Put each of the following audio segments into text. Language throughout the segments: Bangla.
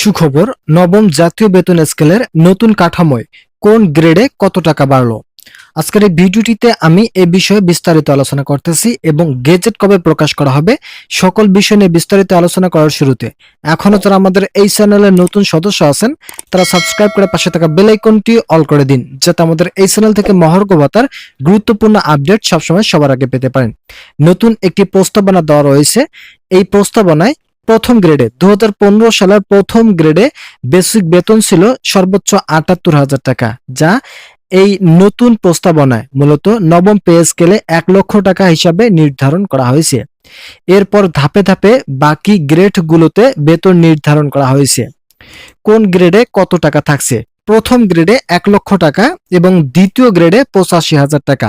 সুখবর, নবম জাতীয় বেতন স্কেলের নতুন কাঠামোয় কোন গ্রেডে কত টাকা বাড়লো? আজকের এই ভিডিওটিতে আমি এ বিষয়ে বিস্তারিত আলোচনা করতেছি এবং গেজেট কবে প্রকাশ করা হবে সকল বিষয় নিয়ে বিস্তারিত আলোচনা করার শুরুতে। এখনও যারা আমাদের এই চ্যানেলের নতুন সদস্য আছেন, তারা সাবস্ক্রাইব করে পাশে থাকা বেল আইকনটি অল করে দিন, যাতে আমাদের এই চ্যানেল থেকে মহর্গ ভাতার গুরুত্বপূর্ণ আপডেট সবসময় সবার আগে পেতে পারেন। নতুন একটি প্রস্তাবনা দেওয়া রয়েছে। এই প্রস্তাবনায় প্রথম গ্রেডে দু হাজার পনেরো সালের প্রথম গ্রেডে বেসিক বেতন ছিল সর্বোচ্চ আটাত্তর হাজার টাকা, যা এই নতুন প্রস্তাবনায় মূলত নবম পে স্কেলে এক লক্ষ টাকা হিসাবে নির্ধারণ করা হয়েছে। এরপর ধাপে ধাপে বাকি গ্রেডগুলোতে বেতন নির্ধারণ করা হয়েছে। কোন গ্রেডে কত টাকা থাকছে? প্রথম গ্রেডে এক লক্ষ টাকা এবং দ্বিতীয় গ্রেডে পঁচাশি হাজার টাকা,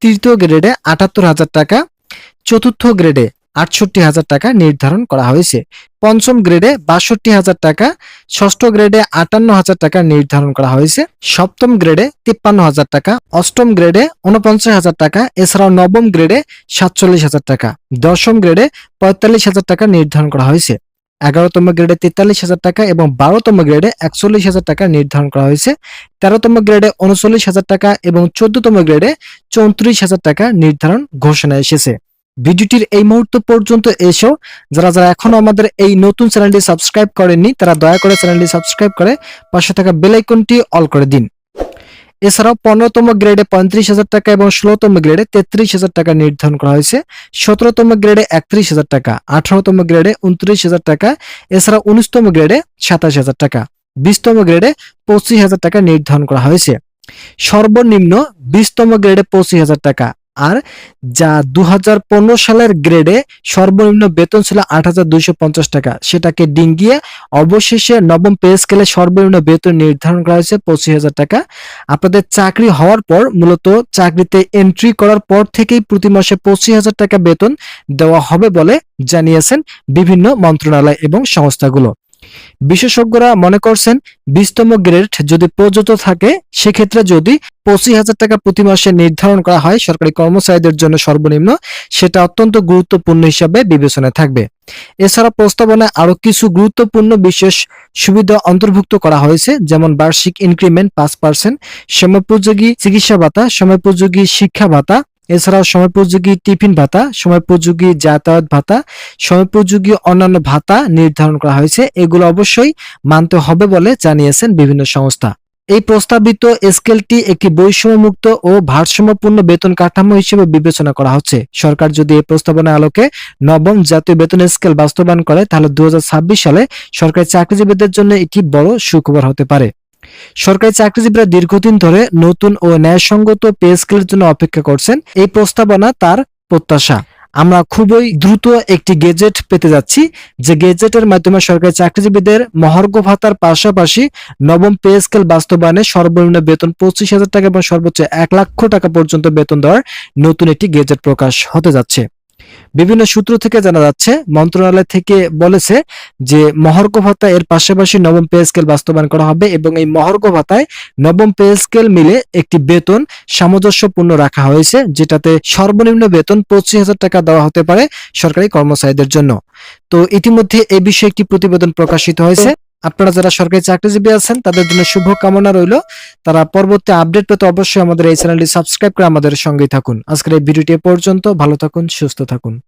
তৃতীয় গ্রেডে আটাত্তর হাজার টাকা, চতুর্থ গ্রেডে আটষট্টি হাজার টাকা নির্ধারণ করা হয়েছে। পঞ্চম গ্রেডে বাষট্টি হাজার টাকা, ষষ্ঠ গ্রেডে আটান্ন হাজার টাকা নির্ধারণ করা হয়েছে। সপ্তম গ্রেডে তিপ্পান্ন হাজার টাকা, অষ্টম গ্রেডে উনপঞ্চাশ হাজার টাকা, এছাড়াও নবম গ্রেডে সাতচল্লিশ হাজার টাকা। দশম গ্রেডে পঁয়তাল্লিশ হাজার টাকা নির্ধারণ করা হয়েছে। এগারোতম গ্রেডে তেতাল্লিশ হাজার টাকা এবং বারোতম গ্রেডে একচল্লিশ হাজার টাকা নির্ধারণ করা হয়েছে। তেরোতম গ্রেডে উনচল্লিশ হাজার টাকা এবং চোদ্দতম গ্রেডে চৌত্রিশ হাজার টাকা নির্ধারণ ঘোষণা এসেছে। ভিডিওটির এই মুহূর্ত পর্যন্ত এসেও যারা যারা এখনও আমাদের এই নতুন চ্যানেলটি সাবস্ক্রাইব করেননি, তারা দয়া করে চ্যানেলটি সাবস্ক্রাইব করে পাশে থাকা বেল আইকনটি অল করে দিন। এছাড়াও পনেরোতম গ্রেডে পঁয়ত্রিশ হাজার টাকা এবং ষোলোতম গ্রেডে তেত্রিশ হাজার টাকা নির্ধারণ করা হয়েছে। সতেরোতম গ্রেডে একত্রিশ হাজার টাকা, আঠারোতম গ্রেডে উনত্রিশ হাজার টাকা এছাড়া উনিশতম গ্রেডে সাতাশ হাজার টাকা, বিশতম গ্রেডে পঁচিশ হাজার টাকা নির্ধারণ করা হয়েছে। সর্বনিম্ন বিশতম গ্রেডে পঁচিশ হাজার টাকা আর যা দু হাজার পনেরো সালের গ্রেডে সর্বনিম্ন বেতন ছিল আট হাজার দুইশো পঞ্চাশ টাকা। সেটাকে ডিঙ্গিয়ে অবশেষে নবম পে স্কেলে সর্বনিম্ন বেতন নির্ধারণ করা হয়েছে পঁচিশ হাজার টাকা। আপনাদের চাকরি হওয়ার পর মূলত চাকরিতে এন্ট্রি করার পর থেকেই প্রতি মাসে পঁচিশ হাজার টাকা বেতন দেওয়া হবে বলে জানিয়েছেন বিভিন্ন মন্ত্রণালয় এবং সংস্থাগুলো। বিশেষজ্ঞরা মনে করছেন বিশতম গ্রেড যদি প্রযোজ্য থাকে, সেক্ষেত্রে যদি পঁচিশ হাজার টাকা প্রতি মাসে নির্ধারণ করা হয় সরকারি কর্মচারীদের জন্য সর্বনিম্ন, সেটা অত্যন্ত গুরুত্বপূর্ণ হিসাবে বিবেচনায় থাকবে। এছাড়া প্রস্তাবনায় আরও কিছু গুরুত্বপূর্ণ বিশেষ সুবিধা অন্তর্ভুক্ত করা হয়েছে, যেমন বার্ষিক ইনক্রিমেন্ট পাঁচ পার্সেন্ট সময়োপযোগী চিকিৎসা ভাতা সময়োপযোগী শিক্ষা ভাতা এছাড়াও সময়োপযোগী টিফিন ভাতা সময়োপযোগী যাতায়াত ভাতা সময়োপযোগী অন্যান্য ভাতা নির্ধারণ করা হয়েছে। এগুলো অবশ্যই মানতে হবে বলে জানিয়েছেন বিভিন্ন সংস্থা। এই প্রস্তাবিত স্কেলটি একটি বৈষম্যমুক্ত ও ভারসাম্যপূর্ণ বেতন কাঠামো হিসেবে বিবেচনা করা হচ্ছে। সরকার যদি এই প্রস্তাবনা আলোকে নবম জাতীয় বেতন স্কেল বাস্তবায়ন করে, তাহলে দু হাজার ছাব্বিশ সালে সরকারি চাকরিজীবীদের জন্য এটি বড় সুখবর হতে পারে। সরকারি চাকরিজীবীরা দীর্ঘদিন ধরে নতুন ও ন্যায়সঙ্গত পে স্কেলের জন্য অপেক্ষা করছেন। এই প্রস্তাবনা তার প্রত্যাশা। আমরা খুবই দ্রুত একটি গেজেট পেতে যাচ্ছি। যে গেজেটের মাধ্যমে সরকারি চাকরিজীবীদের মহার্ঘ ভাতার পাশাপাশি নবম পে স্কেল বাস্তবায়নে সর্বনিম্ন বেতন পঁচিশ হাজার টাকা এবং সর্বোচ্চ এক লক্ষ টাকা পর্যন্ত বেতন দেওয়ার নতুন একটি গেজেট প্রকাশ হতে যাচ্ছে। বিভিন্ন সূত্র থেকে জানা যাচ্ছে, মন্ত্রণালয় থেকে বলেছে যে মহার্ঘ ভাতা এর পাশাপাশি নবম পে স্কেল বাস্তবায়ন করা হবে এবং এই মহার্ঘ ভাতায় নবম পে স্কেল মিলে একটি বেতন সামঞ্জস্যপূর্ণ রাখা হয়েছে, যেটাতে সর্বনিম্ন বেতন পঁচিশ হাজার টাকা দেওয়া হতে পারে সরকারি কর্মচারীদের জন্য। তো ইতিমধ্যে এই বিষয়ে একটি প্রতিবেদন প্রকাশিত হয়েছে। আপনারা যারা সরকারি চাকরিজীবী আছেন, তাদের জন্য শুভ কামনা রইল। তারা পরবর্তী আপডেট পেতে অবশ্যই আমাদের এই চ্যানেলটি সাবস্ক্রাইব করে আমাদের সঙ্গেই থাকুন। আজকের এই ভিডিওটি পর্যন্ত। ভালো থাকুন, সুস্থ থাকুন।